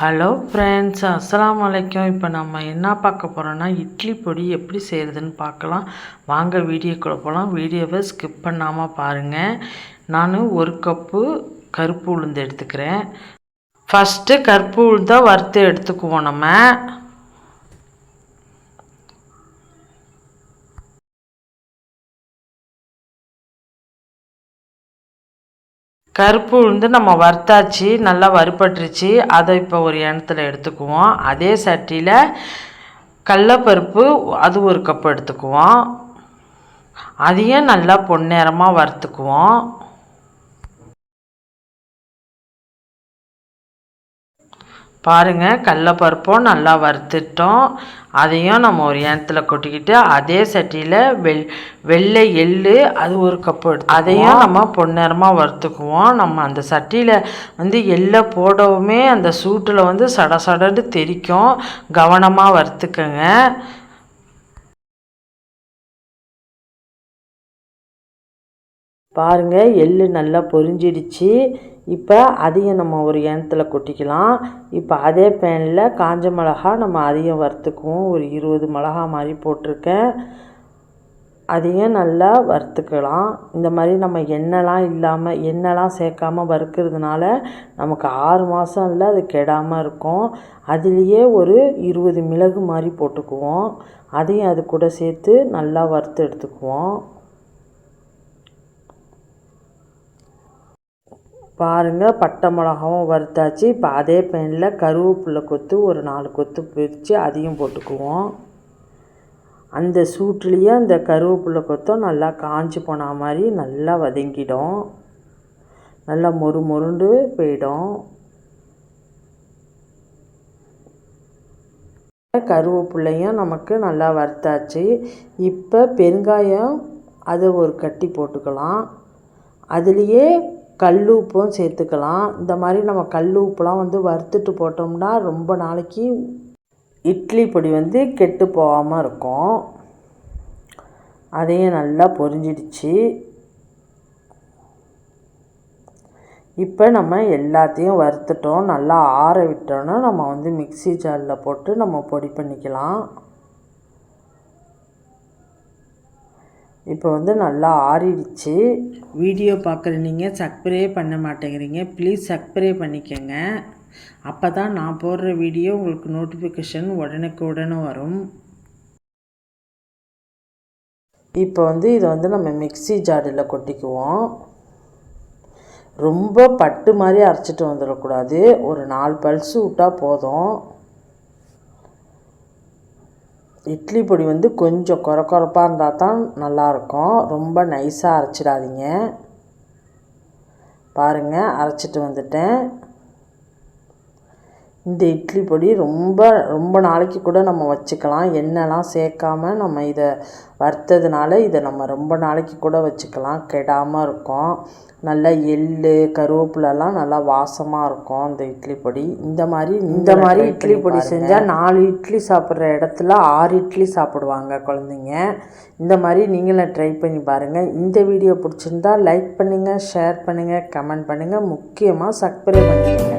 Hello friends அஸ்லாம் அலைக்கும். இப்போ நம்ம என்ன பார்க்க போகிறோன்னா இட்லி பொடி எப்படி செய்கிறதுன்னு பார்க்கலாம். வாங்க வீடியோக்குள்ளே போகலாம் வீடியோவை ஸ்கிப் பண்ணாமல் பாருங்கள் நான் ஒரு கப்பு கருப்பு உளுந்து எடுத்துக்கிறேன். ஃபஸ்ட்டு கருப்பு உளுந்தை வறுத்து எடுத்துக்குவோம் நம்ம. கருப்பு உளுந்து நம்ம வறுத்தாச்சு நல்லா வறுபட்டுருச்சு. அதை இப்போ ஒரு இனத்தில் எடுத்துக்குவோம். அதே சட்டியில் கடலப்பருப்பு அது ஒரு கப் எடுத்துக்குவோம். அதையும் நல்லா பொன்னேரமாக வறுத்துக்குவோம். பாருங்கள் கடலப்பருப்பும் நல்லா வறுத்துட்டோம். அதையும் நம்ம ஒரு ஏனத்தில் கொட்டிக்கிட்டு அதே சட்டியில் வெள் வெள்ளை எள்ளு அது ஒரு கப்பு எடுத்து அதையும் நம்ம பொன்னேரமாக வறுத்துக்குவோம். நம்ம அந்த சட்டியில் வந்து எள்ளை போடவுமே அந்த சூட்டில் வந்து சட சடன்னு தெரிக்கும். கவனமாக வறுத்துக்கங்க. பாருங்கள் எள்ளு நல்லா பொரிஞ்சிடுச்சு. இப்போ அதையும் நம்ம ஒரு எண்ணத்தில் கொட்டிக்கலாம். இப்போ அதே பேனில் காஞ்ச மிளகா நம்ம அதையும் வறுத்துக்குவோம். ஒரு இருபது மிளகா மாதிரி போட்டிருக்கேன். அதையும் நல்லா வறுத்துக்கலாம். இந்த மாதிரி நம்ம எண்ணெய்லாம் இல்லாமல் எண்ணெய்லாம் சேர்க்காம வறுக்கிறதுனால நமக்கு ஆறு மாதம் இல்லை அது கெடாமல் இருக்கும். அதுலேயே ஒரு இருபது மிளகு மாதிரி போட்டுக்குவோம். அதையும் அது கூட சேர்த்து நல்லா வறுத்து எடுத்துக்குவோம். பாருங்கள் பட்டை மிளகாவும் வறுத்தாச்சு. இப்போ அதே பேனில் கருவேப்பிலை கொத்து ஒரு நாலு கொத்து பிரித்து அதையும் போட்டுக்குவோம். அந்த சூட்லேயே அந்த கருவேப்பிலை கொத்தும் நல்லா காஞ்சி போன மாதிரி நல்லா வதங்கிடும். நல்லா மொறு மொருண்டு போயிடும். கருவேப்பிள்ளையும் நமக்கு நல்லா வறுத்தாச்சு. இப்போ பெருங்காயம் அதை ஒரு கட்டி போட்டுக்கலாம். அதுலேயே கல் உப்பும் சேர்த்துக்கலாம். இந்த மாதிரி நம்ம கல்லுப்புலாம் வந்து வறுத்துட்டு போட்டோம்னா ரொம்ப நாளைக்கு இட்லி பொடி வந்து கெட்டு போகாமல் இருக்கும். அதையும் நல்லா பொரிஞ்சிடுச்சு. இப்போ நம்ம எல்லாத்தையும் வறுத்துட்டோம். நல்லா ஆற விட்டோன்னா நம்ம வந்து மிக்சி ஜாரில் போட்டு நம்ம பொடி பண்ணிக்கலாம். இப்போ வந்து நல்லா ஆறிடுச்சு. வீடியோ பார்க்குற நீங்கள் சப்ஸ்கிரைபே பண்ண மாட்டேங்கிறீங்க. ப்ளீஸ் சப்ஸ்கிரைப் பண்ணிக்கோங்க. அப்போ தான் நான் போடுற வீடியோ உங்களுக்கு நோட்டிஃபிகேஷன் உடனுக்கு உடனே வரும். இப்போ வந்து இதை வந்து நம்ம மிக்சி ஜாடியில் கொட்டிக்குவோம். ரொம்ப பட்டு மாதிரி அரைச்சிட்டு வந்துடக்கூடாது. ஒரு நாலு பல்ஸு விட்டால் போதும். இட்லி பொடி வந்து கொஞ்சம் குற குறப்பாக இருந்தால் தான் நல்லாயிருக்கும் ரொம்ப நைஸாக அரைச்சிடாதீங்க. பாருங்கள் அரைச்சிட்டு வந்துட்டேன். இந்த இட்லி பொடி ரொம்ப ரொம்ப நாளைக்கு கூட நம்ம வச்சுக்கலாம். எண்ணெய்லாம் சேர்க்காம நம்ம இதை வறுத்ததுனால இதை நம்ம ரொம்ப நாளைக்கு கூட வச்சுக்கலாம். கெடாமல் இருக்கும். நல்லா எள் கருவேப்பிலெல்லாம் நல்லா வாசமாக இருக்கும் இந்த இட்லி பொடி. இந்த மாதிரி இந்த மாதிரி இட்லி பொடி செஞ்சால் நாலு இட்லி சாப்பிட்ற இடத்துல ஆறு இட்லி சாப்பிடுவாங்க குழந்தைங்க. இந்த மாதிரி நீங்களும் ட்ரை பண்ணி பாருங்கள் இந்த வீடியோ பிடிச்சிருந்தா லைக் பண்ணுங்கள் ஷேர் பண்ணுங்கள் கமெண்ட் பண்ணுங்கள் முக்கியமாக சப்ஸ்கிரைப் பண்ணிக்கோங்க.